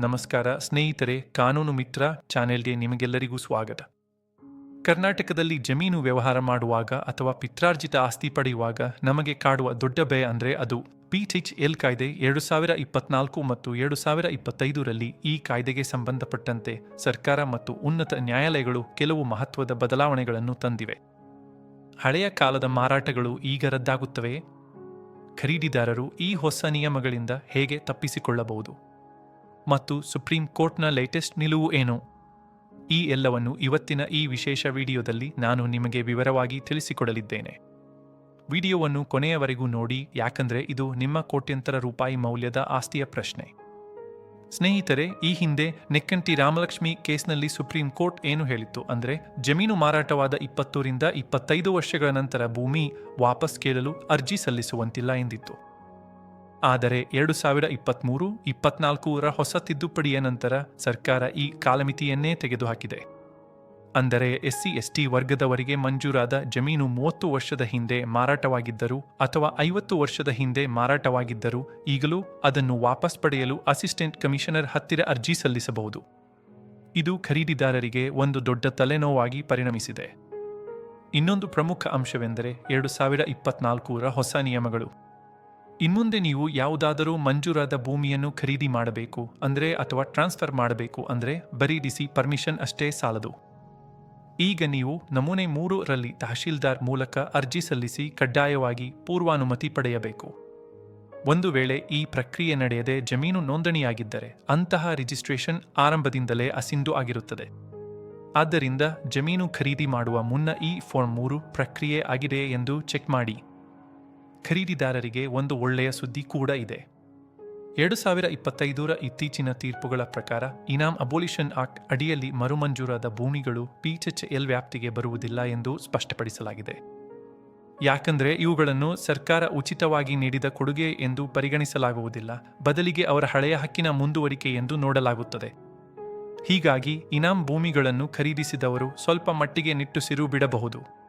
ನಮಸ್ಕಾರ, ಸ್ನೇಹಿತರೆ, ಕಾನೂನು ಮಿತ್ರ ಚಾನೆಲ್ಗೆ ನಿಮಗೆಲ್ಲರಿಗೂ ಸ್ವಾಗತ. ಕರ್ನಾಟಕದಲ್ಲಿ ಜಮೀನು ವ್ಯವಹಾರ ಮಾಡುವಾಗ ಅಥವಾ ಪಿತ್ರಾರ್ಜಿತ ಆಸ್ತಿ ಪಡೆಯುವಾಗ ನಮಗೆ ಕಾಡುವ ದೊಡ್ಡ ಭಯ ಅಂದರೆ ಅದು. ಪಿಟಿಚ್ ಎಲ್ ಕಾಯ್ದೆ ಎರಡು ಸಾವಿರ ಇಪ್ಪತ್ನಾಲ್ಕು ಮತ್ತು ಎರಡು ಸಾವಿರ ಇಪ್ಪತ್ತೈದರಲ್ಲಿ ಈ ಕಾಯ್ದೆಗೆ ಸಂಬಂಧಪಟ್ಟಂತೆ ಸರ್ಕಾರ ಮತ್ತು ಉನ್ನತ ನ್ಯಾಯಾಲಯಗಳು ಕೆಲವು ಮಹತ್ವದ ಬದಲಾವಣೆಗಳನ್ನು ತಂದಿವೆ. ಹಳೆಯ ಕಾಲದ ಮಾರಾಟಗಳು ಈಗ ರದ್ದಾಗುತ್ತವೆ. ಖರೀದಿದಾರರು ಈ ಹೊಸ ನಿಯಮಗಳಿಂದ ಹೇಗೆ ತಪ್ಪಿಸಿಕೊಳ್ಳಬಹುದು? ಮತ್ತು ಸುಪ್ರೀಂ ಕೋರ್ಟ್ನ ಲೇಟೆಸ್ಟ್ ನಿಲುವು ಏನು? ಈ ಎಲ್ಲವನ್ನು ಇವತ್ತಿನ ಈ ವಿಶೇಷ ವಿಡಿಯೋದಲ್ಲಿ ನಾನು ನಿಮಗೆ ವಿವರವಾಗಿ ತಿಳಿಸಿಕೊಡಲಿದ್ದೇನೆ. ವಿಡಿಯೋವನ್ನು ಕೊನೆಯವರೆಗೂ ನೋಡಿ, ಯಾಕಂದರೆ ಇದು ನಿಮ್ಮ ಕೋಟ್ಯಂತರ ರೂಪಾಯಿ ಮೌಲ್ಯದ ಆಸ್ತಿಯ ಪ್ರಶ್ನೆ. ಸ್ನೇಹಿತರೆ, ಈ ಹಿಂದೆ ನೆಕ್ಕಂಟಿ ರಾಮಲಕ್ಷ್ಮಿ ಕೇಸ್ನಲ್ಲಿ ಸುಪ್ರೀಂ ಕೋರ್ಟ್ ಏನು ಹೇಳಿತ್ತು ಅಂದರೆ, ಜಮೀನು ಮಾರಾಟವಾದ ಇಪ್ಪತ್ತೂರಿಂದ ಇಪ್ಪತ್ತೈದು ವರ್ಷಗಳ ನಂತರ ಭೂಮಿ ವಾಪಸ್ ಕೇಳಲು ಅರ್ಜಿ ಸಲ್ಲಿಸುವಂತಿಲ್ಲ ಎಂದಿತ್ತು. ಆದರೆ ಎರಡು ಸಾವಿರ ಇಪ್ಪತ್ತ್ಮೂರು ಇಪ್ಪತ್ನಾಲ್ಕರ ಹೊಸ ತಿದ್ದುಪಡಿಯ ನಂತರ ಸರ್ಕಾರ ಈ ಕಾಲಮಿತಿಯನ್ನೇ ತೆಗೆದುಹಾಕಿದೆ. ಅಂದರೆ ಎಸ್ಸಿ, ಎಸ್ಟಿ ವರ್ಗದವರಿಗೆ ಮಂಜೂರಾದ ಜಮೀನು ಮೂವತ್ತು ವರ್ಷದ ಹಿಂದೆ ಮಾರಾಟವಾಗಿದ್ದರೂ ಅಥವಾ ಐವತ್ತು ವರ್ಷದ ಹಿಂದೆ ಮಾರಾಟವಾಗಿದ್ದರೂ ಈಗಲೂ ಅದನ್ನು ವಾಪಸ್ ಪಡೆಯಲು ಅಸಿಸ್ಟೆಂಟ್ ಕಮಿಷನರ್ ಹತ್ತಿರ ಅರ್ಜಿ ಸಲ್ಲಿಸಬಹುದು. ಇದು ಖರೀದಿದಾರರಿಗೆ ಒಂದು ದೊಡ್ಡ ತಲೆನೋವಾಗಿ ಪರಿಣಮಿಸಿದೆ. ಇನ್ನೊಂದು ಪ್ರಮುಖ ಅಂಶವೆಂದರೆ ಎರಡು ಸಾವಿರ ಇಪ್ಪತ್ನಾಲ್ಕರ ಹೊಸ ನಿಯಮಗಳು. ಇನ್ಮುಂದೆ ನೀವು ಯಾವುದಾದರೂ ಮಂಜೂರಾದ ಭೂಮಿಯನ್ನು ಖರೀದಿ ಮಾಡಬೇಕು, ಅಂದರೆ ಅಥವಾ ಟ್ರಾನ್ಸ್ಫರ್ ಮಾಡಬೇಕು ಅಂದರೆ ಬರೀದಿಸಿ ಪರ್ಮಿಷನ್ ಅಷ್ಟೇ ಸಾಲದು. ಈಗ ನೀವು ನಮೂನೆ ಮೂರರಲ್ಲಿ ತಹಶೀಲ್ದಾರ್ ಮೂಲಕ ಅರ್ಜಿ ಸಲ್ಲಿಸಿ ಕಡ್ಡಾಯವಾಗಿ ಪೂರ್ವಾನುಮತಿ ಪಡೆಯಬೇಕು. ಒಂದು ವೇಳೆ ಈ ಪ್ರಕ್ರಿಯೆ ನಡೆಯದೆ ಜಮೀನು ನೋಂದಣಿಯಾಗಿದ್ದರೆ ಅಂತಹ ರಿಜಿಸ್ಟ್ರೇಷನ್ ಆರಂಭದಿಂದಲೇ ಅಸಿಂಧು ಆಗಿರುತ್ತದೆ. ಆದ್ದರಿಂದ ಜಮೀನು ಖರೀದಿ ಮಾಡುವ ಮುನ್ನ ಈ ಫಾರ್ಮ್ ಮೂರು ಪ್ರಕ್ರಿಯೆ ಆಗಿದೆ ಎಂದು ಚೆಕ್ ಮಾಡಿ. ಖರೀದಿದಾರರಿಗೆ ಒಂದು ಒಳ್ಳೆಯ ಸುದ್ದಿ ಕೂಡ ಇದೆ. ಎರಡು ಸಾವಿರ ಇಪ್ಪತ್ತೈದರ ಇತ್ತೀಚಿನ ತೀರ್ಪುಗಳ ಪ್ರಕಾರ, ಇನಾಮ್ ಅಬೋಲಿಷನ್ ಆಕ್ಟ್ ಅಡಿಯಲ್ಲಿ ಮರುಮಂಜೂರಾದ ಭೂಮಿಗಳು ಪಿಎಚ್ಎಲ್ ವ್ಯಾಪ್ತಿಗೆ ಬರುವುದಿಲ್ಲ ಎಂದು ಸ್ಪಷ್ಟಪಡಿಸಲಾಗಿದೆ. ಯಾಕಂದರೆ ಇವುಗಳನ್ನು ಸರ್ಕಾರ ಉಚಿತವಾಗಿ ನೀಡಿದ ಕೊಡುಗೆ ಎಂದು ಪರಿಗಣಿಸಲಾಗುವುದಿಲ್ಲ, ಬದಲಿಗೆ ಅವರ ಹಳೆಯ ಹಕ್ಕಿನ ಮುಂದುವರಿಕೆ ಎಂದು ನೋಡಲಾಗುತ್ತದೆ. ಹೀಗಾಗಿ ಇನಾಮ್ ಭೂಮಿಗಳನ್ನು ಖರೀದಿಸಿದವರು ಸ್ವಲ್ಪ ಮಟ್ಟಿಗೆ ನಿಟ್ಟುಸಿರು ಬಿಡಬಹುದು.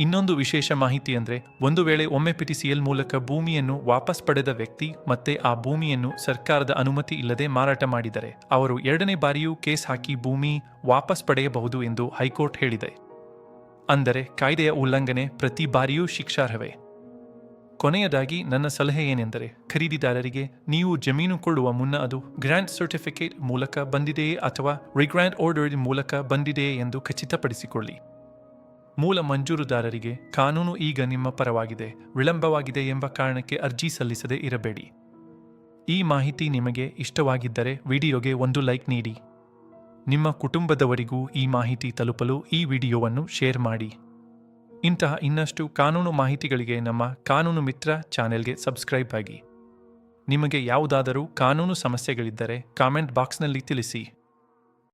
ಇನ್ನೊಂದು ವಿಶೇಷ ಮಾಹಿತಿ ಅಂದರೆ ಒಂದು ವೇಳೆ ಒಮ್ಮೆ ಪಿಟಿಸಿಎಲ್ ಮೂಲಕ ಭೂಮಿಯನ್ನು ವಾಪಸ್ ಪಡೆದ ವ್ಯಕ್ತಿ ಮತ್ತೆ ಆ ಭೂಮಿಯನ್ನು ಸರ್ಕಾರದ ಅನುಮತಿ ಇಲ್ಲದೆ ಮಾರಾಟ ಮಾಡಿದರೆ, ಅವರು ಎರಡನೇ ಬಾರಿಯೂ ಕೇಸ್ ಹಾಕಿ ಭೂಮಿ ವಾಪಸ್ ಪಡೆಯಬಹುದು ಎಂದು ಹೈಕೋರ್ಟ್ ಹೇಳಿದೆ. ಅಂದರೆ ಕಾಯ್ದೆಯ ಉಲ್ಲಂಘನೆ ಪ್ರತಿ ಬಾರಿಯೂ ಶಿಕ್ಷಾರ್ಹವೇ. ಕೊನೆಯದಾಗಿ ನನ್ನ ಸಲಹೆ ಏನೆಂದರೆ, ಖರೀದಿದಾರರಿಗೆ ನೀವು ಜಮೀನು ಕೊಳ್ಳುವ ಮುನ್ನ ಅದು ಗ್ರ್ಯಾಂಡ್ ಸರ್ಟಿಫಿಕೇಟ್ ಮೂಲಕ ಬಂದಿದೆಯೇ ಅಥವಾ ರಿಗ್ರ್ಯಾಂಡ್ ಆರ್ಡರ್ ಮೂಲಕ ಬಂದಿದೆಯೇ ಎಂದು ಖಚಿತಪಡಿಸಿಕೊಳ್ಳಿ. ಮೂಲ ಮಂಜೂರುದಾರರಿಗೆ ಕಾನೂನು ಈಗ ನಿಮ್ಮ ಪರವಾಗಿದೆ, ವಿಳಂಬವಾಗಿದೆ ಎಂಬ ಕಾರಣಕ್ಕೆ ಅರ್ಜಿ ಸಲ್ಲಿಸದೆ ಇರಬೇಡಿ. ಈ ಮಾಹಿತಿ ನಿಮಗೆ ಇಷ್ಟವಾಗಿದ್ದರೆ ವಿಡಿಯೋಗೆ ಒಂದು ಲೈಕ್ ನೀಡಿ. ನಿಮ್ಮ ಕುಟುಂಬದವರಿಗೂ ಈ ಮಾಹಿತಿ ತಲುಪಲು ಈ ವಿಡಿಯೋವನ್ನು ಶೇರ್ ಮಾಡಿ. ಇಂತಹ ಇನ್ನಷ್ಟು ಕಾನೂನು ಮಾಹಿತಿಗಳಿಗೆ ನಮ್ಮ ಕಾನೂನು ಮಿತ್ರ ಚಾನೆಲ್ಗೆ ಸಬ್ಸ್ಕ್ರೈಬ್ ಆಗಿ. ನಿಮಗೆ ಯಾವುದಾದರೂ ಕಾನೂನು ಸಮಸ್ಯೆಗಳಿದ್ದರೆ ಕಾಮೆಂಟ್ ಬಾಕ್ಸ್ನಲ್ಲಿ ತಿಳಿಸಿ.